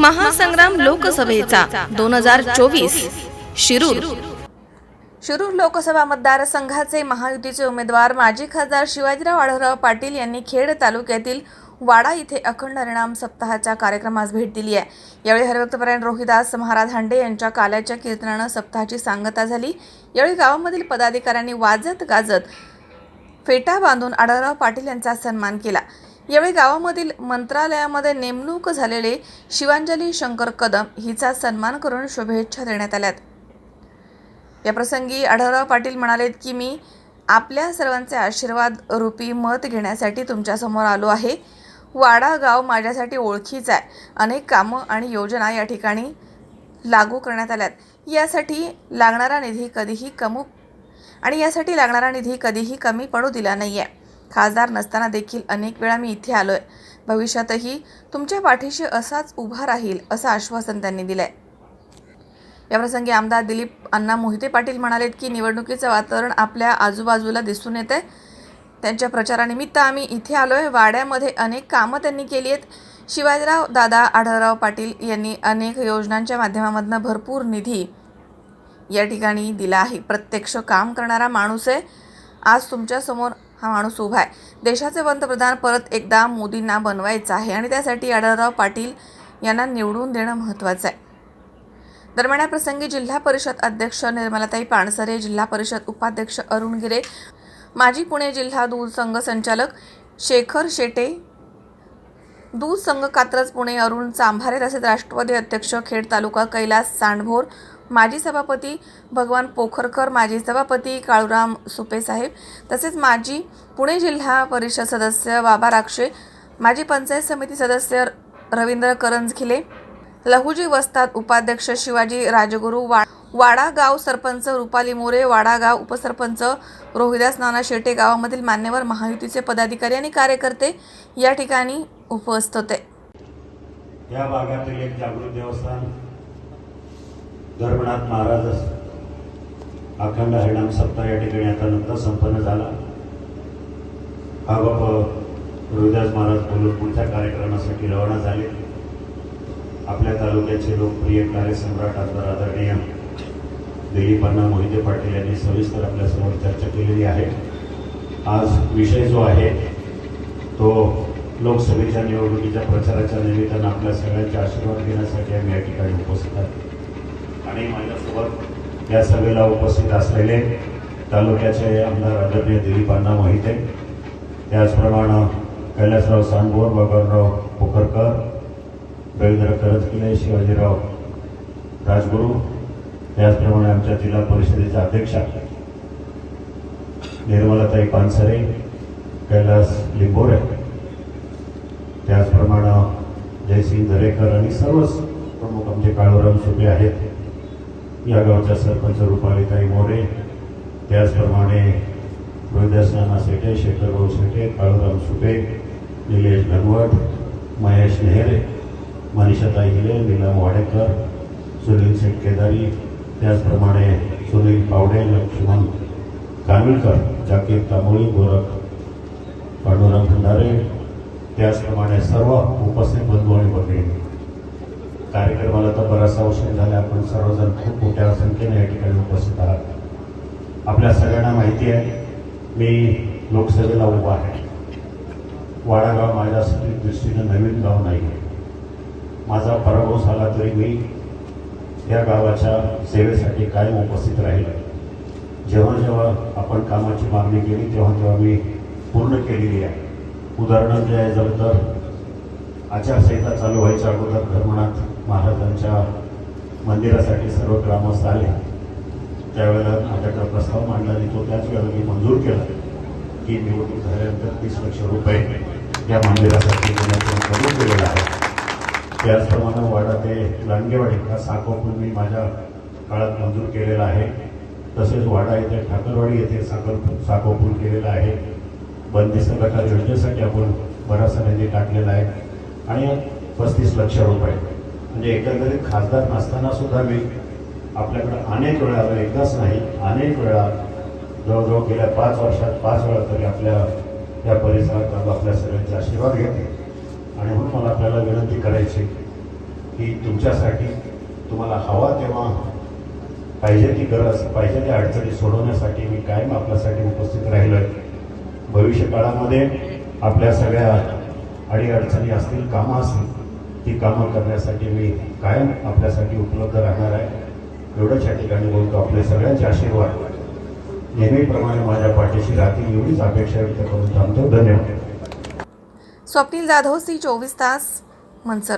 महासंग्राम लोकसभेचा दोन हजार चोवीस. शिरूर. शिरूर लोकसभा मतदारसंघाचे महायुतीचे उमेदवार माजी खासदार शिवाजीराव आढळराव पाटील यांनी खेड तालुक्यातील वाडा इथे अखंड हरिणाम सप्ताहाच्या कार्यक्रमास भेट दिली आहे. यावेळी हरिभक्तपरायण रोहिदास महाराज हांडे यांच्या काल्याच्या कीर्तनानं सप्ताहाची सांगता झाली. यावेळी गावामधील पदाधिकाऱ्यांनी वाजत गाजत फेटा बांधून आढळराव पाटील यांचा सन्मान केला. यावेळी गावामधील मंत्रालयामध्ये नेमणूक झालेले शिवांजली शंकर कदम हिचा सन्मान करून शुभेच्छा देण्यात आल्यात. या प्रसंगी आढळराव पाटील म्हणालेत की मी आपल्या सर्वांचे आशीर्वाद रूपी मत घेण्यासाठी तुमच्यासमोर आलो आहे. वाडा गाव माझ्यासाठी ओळखीचं आहे. अनेक कामं आणि योजना या ठिकाणी लागू करण्यात आल्यात. यासाठी लागणारा निधी कधीही कमू आणि यासाठी लागणारा निधी कधीही कमी पडू दिला नाही आहे खासदार नसताना देखील अनेक वेळा मी इथे आलो आहे भविष्यातही तुमच्या पाठीशी असाच उभा राहील असं आश्वासन त्यांनी दिलं आहे याप्रसंगी आमदार दिलीप अण्णा मोहिते पाटील म्हणालेत की निवडणुकीचं वातावरण आपल्या आजूबाजूला दिसून येतं आहे त्यांच्या प्रचारानिमित्त आम्ही इथे आलो आहे वाड्यामध्ये अनेक कामं त्यांनी केली आहेत. शिवाजीराव दादा आढळराव पाटील यांनी अनेक योजनांच्या माध्यमामधनं भरपूर निधी या ठिकाणी दिला आहे. प्रत्यक्ष काम करणारा माणूस आहे. आज तुमच्यासमोर हा माणूस उभा आहे. देशाचे पंतप्रधान परत एकदा मोदींना बनवायचं आहे आणि त्यासाठी आढळराव पाटील यांना निवडून देणं महत्त्वाचं आहे. दरम्यान या प्रसंगी जिल्हा परिषद अध्यक्ष निर्मलाताई पाणसरे जिल्हा परिषद उपाध्यक्ष अरुण गिरे माजी पुणे जिल्हा दूध संघ संचालक शेखर शेटे दूध संघ कात्रज पुणे अरुण चांभारे तसेच राष्ट्रवादी अध्यक्ष खेड तालुका कैलास सांडभोर माजी सभापती भगवान पोखरकर माजी सभापती काळूराम सुपेसाहेब तसेच माजी पुणे जिल्हा परिषद सदस्य बाबा राक्षे माजी पंचायत समिती सदस्य रवींद्र करंजखिले लहुजी वस्ताद उपाध्यक्ष शिवाजी राजगुरू वा वाडा गाव सरपंच रुपाली मोरे वाडा गाव उपसरपंच रोहिदास नाना शेटे गावामधील मान्यवर महायुतीचे पदाधिकारी आणि कार्यकर्ते या ठिकाणी उपस्थित होते. या भागातील एक जागृत देवस्थान धर्मनाथ महाराज अखंड हरिणाम सप्ताह या ठिकाणी आता नंतर संपन्न झाला. हा बाप रोहिदास महाराज बोलून पुढच्या कार्यक्रमासाठी रवाना झाले. आपल्या तालुक्याचे लोकप्रिय कार्यसम्राट आमदार आदरणीय दिलीप अण्णा मोहिते पाटील यांनी सविस्तर आपल्यासमोर चर्चा केलेली आहे. आज विषय जो आहे तो लोकसभेच्या निवडणुकीच्या प्रचाराच्या निमित्तानं आपल्या सगळ्यांचे आशीर्वाद घेण्यासाठी आम्ही या ठिकाणी उपस्थित आहोत. आणि माझ्यासोबत या सभेला उपस्थित असलेले तालुक्याचे आमदार आदरणीय दिलीपांना अण्णा मोहिते. त्याचप्रमाणे कैलासराव सांगोर बबनराव पोखरकर रवींद्र करजकिले शिवाजीराव राजगुरू त्याचप्रमाणे आमच्या जिल्हा परिषदेच्या अध्यक्षा निर्मलाताई पानसरे कैलास लिंबोरे. त्याचप्रमाणे जयसिंग दरेकर आणि सर्वच प्रमुख आमचे काळूराम सुपे आहेत. या गावच्या सरपंच रुपालीताई मोरे त्याचप्रमाणे रोहिदास नाना शेटे शेखरभाऊ शेटे काळूराम सुपे निलेश घनवट महेश नेहरे मनीषाताई हिले नीलम वाडेकर सुनील शेठ केदारी त्याचप्रमाणे सुनील पावडे लक्ष्मण कामिळकर जाकीर तांबोळी गोरख पांडुराम भंडारे त्याचप्रमाणे सर्व उपस्थित बंधू आणि भगिनी कार्यक्रमाला तर बराचसा उशीर झाला आपण सर्वजण खूप मोठ्या संख्येने या ठिकाणी उपस्थित आहात. आपल्या सगळ्यांना माहिती आहे मी लोकसभेला उभा आहे. वाडागाव माझ्यासाठी दृष्टीनं नवीन गाव नाही आहे माझा पराभव झाला तरी मी या गावाच्या सेवेसाठी कायम उपस्थित राहील. जेव्हा जेव्हा आपण कामाची मागणी केली तेव्हा तेव्हा मी पूर्ण केलेली आहे. उदाहरण जे झालं तर आचारसंहिता चालू व्हायच्या अगोदर धर्मनाथ महाराजांच्या मंदिरासाठी सर्व ग्रामस्थ आले. त्यावेळेला माझ्याकडे प्रस्ताव मांडला आणि तो त्याच वेळेला मी मंजूर केला की निवडणूक झाल्यानंतर तीस लक्ष रुपये या मंदिरासाठी देण्याचं मंजूर केलेलं आहे. त्याचप्रमाणे वाडा ते लांडगेवाडी हा साखो मी माझ्या काळात मंजूर केलेला आहे. तसेच वाडा येथे ठाकरवाडी येथे साखर साखोपूल केलेला आहे. बंदिस्त गटार योजनेसाठी आपण बराचसा निधी टाकलेला आहे. आणि पस्तीस लक्ष रुपये. म्हणजे एकंदरीत खासदार नसताना सुद्धा मी आपल्याकडे अनेक वेळा एकदाच नाही अनेक वेळा जवळजवळ गेल्या पाच वर्षात पाच वेळा तरी आपल्या या परिसरात आपल्या सगळ्यांचा आशीर्वाद घेते आणि म्हणून मला आपल्याला विनंती करायची की तुमच्यासाठी तुम्हाला हवा तेव्हा पाहिजे ती गरज पाहिजे त्या अडचणी सोडवण्यासाठी मी कायम आपल्यासाठी उपस्थित राहिलो आहे भविष्य काळामध्ये आपल्या सगळ्या अडीअडचणी असतील कामं असतील ती कामं करण्यासाठी मी कायम आपल्यासाठी उपलब्ध राहणार आहे. एवढंच या ठिकाणी बोलतो. आपले सगळ्यांचे आशीर्वाद नेहमीप्रमाणे माझ्या पाठीशी राहतील एवढीच अपेक्षा व्यक्त करून थांबतो. धन्यवाद. स्वप्नील जाधव सी चोवीस तास मनसर.